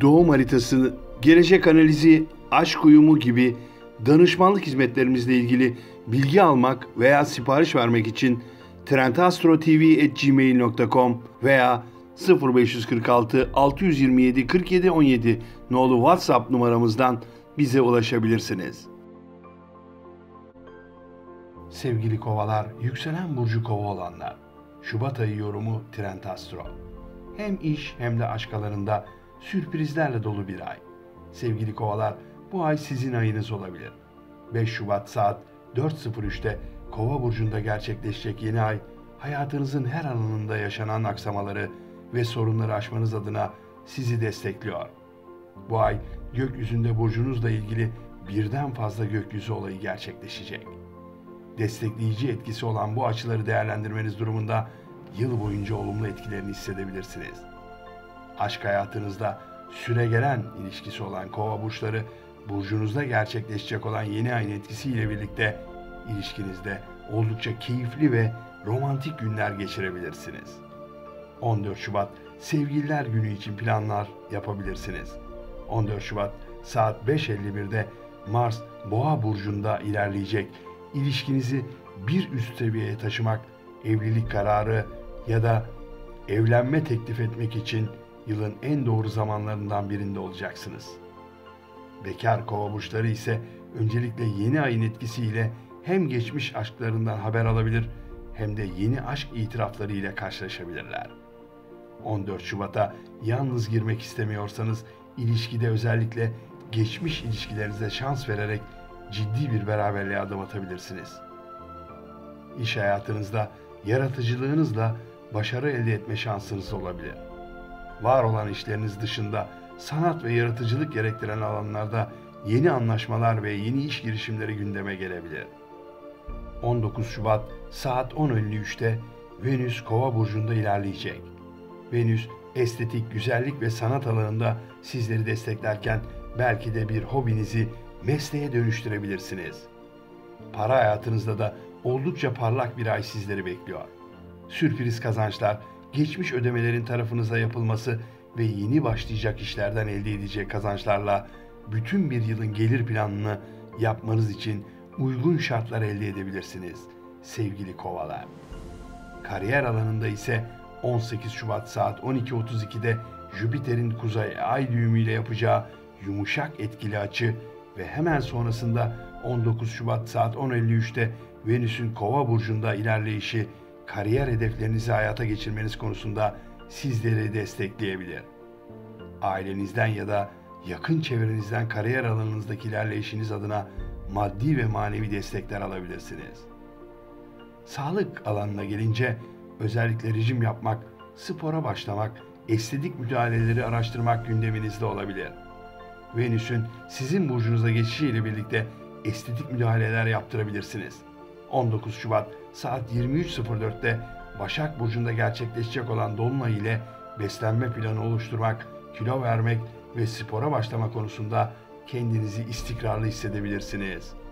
doğum haritası, gelecek analizi, aşk uyumu gibi danışmanlık hizmetlerimizle ilgili bilgi almak veya sipariş vermek için trendastrotv.gmail.com veya 0546 627 47 17 nolu WhatsApp numaramızdan bize ulaşabilirsiniz. Sevgili kovalar, yükselen burcu kova olanlar. Şubat ayı yorumu Trend Astro. Hem iş hem de aşk alanında sürprizlerle dolu bir ay. Sevgili kovalar, bu ay sizin ayınız olabilir. 5 Şubat saat 4.03'te Kova burcunda gerçekleşecek yeni ay, hayatınızın her alanında yaşanan aksamaları ve sorunları aşmanız adına sizi destekliyor. Bu ay gökyüzünde burcunuzla ilgili birden fazla gökyüzü olayı gerçekleşecek. Destekleyici etkisi olan bu açıları değerlendirmeniz durumunda yıl boyunca olumlu etkilerini hissedebilirsiniz. Aşk hayatınızda süre gelen ilişkisi olan kova burçları burcunuzda gerçekleşecek olan yeni ayın etkisiyle birlikte ilişkinizde oldukça keyifli ve romantik günler geçirebilirsiniz. 14 Şubat Sevgililer Günü için planlar yapabilirsiniz. 14 Şubat saat 5.51'de Mars Boğa burcunda ilerleyecek. İlişkinizi bir üst seviyeye taşımak, evlilik kararı ya da evlenme teklif etmek için yılın en doğru zamanlarından birinde olacaksınız. Bekar kova burçları ise öncelikle yeni ayın etkisiyle hem geçmiş aşklarından haber alabilir hem de yeni aşk itirafları ile karşılaşabilirler. 14 Şubat'a yalnız girmek istemiyorsanız ilişkide özellikle geçmiş ilişkilerinize şans vererek ciddi bir beraberliğe adım atabilirsiniz. İş hayatınızda yaratıcılığınızla başarı elde etme şansınız olabilir. Var olan işleriniz dışında sanat ve yaratıcılık gerektiren alanlarda yeni anlaşmalar ve yeni iş girişimleri gündeme gelebilir. 19 Şubat saat 10.53'te Venüs Kova burcunda ilerleyecek. Venüs estetik, güzellik ve sanat alanında sizleri desteklerken belki de bir hobinizi mesleğe dönüştürebilirsiniz. Para hayatınızda da oldukça parlak bir ay sizleri bekliyor. Sürpriz kazançlar, geçmiş ödemelerin tarafınıza yapılması ve yeni başlayacak işlerden elde edecek kazançlarla bütün bir yılın gelir planını yapmanız için uygun şartlar elde edebilirsiniz sevgili kovalar. Kariyer alanında ise 18 Şubat saat 12.32'de Jüpiter'in kuzey ay düğümüyle yapacağı yumuşak etkili açı ve hemen sonrasında 19 Şubat saat 10.53'te Venüs'ün Kova burcunda ilerleyişi kariyer hedeflerinizi hayata geçirmeniz konusunda sizleri destekleyebilir. Ailenizden ya da yakın çevrenizden kariyer alanınızdaki ilerleyişiniz adına maddi ve manevi destekler alabilirsiniz. Sağlık alanına gelince özellikle rejim yapmak, spora başlamak, estetik müdahaleleri araştırmak gündeminizde olabilir. Venüs'ün sizin burcunuza geçişiyle birlikte estetik müdahaleler yaptırabilirsiniz. 19 Şubat saat 23.04'te Başak Burcu'nda gerçekleşecek olan Dolunay ile beslenme planı oluşturmak, kilo vermek ve spora başlama konusunda kendinizi istikrarlı hissedebilirsiniz.''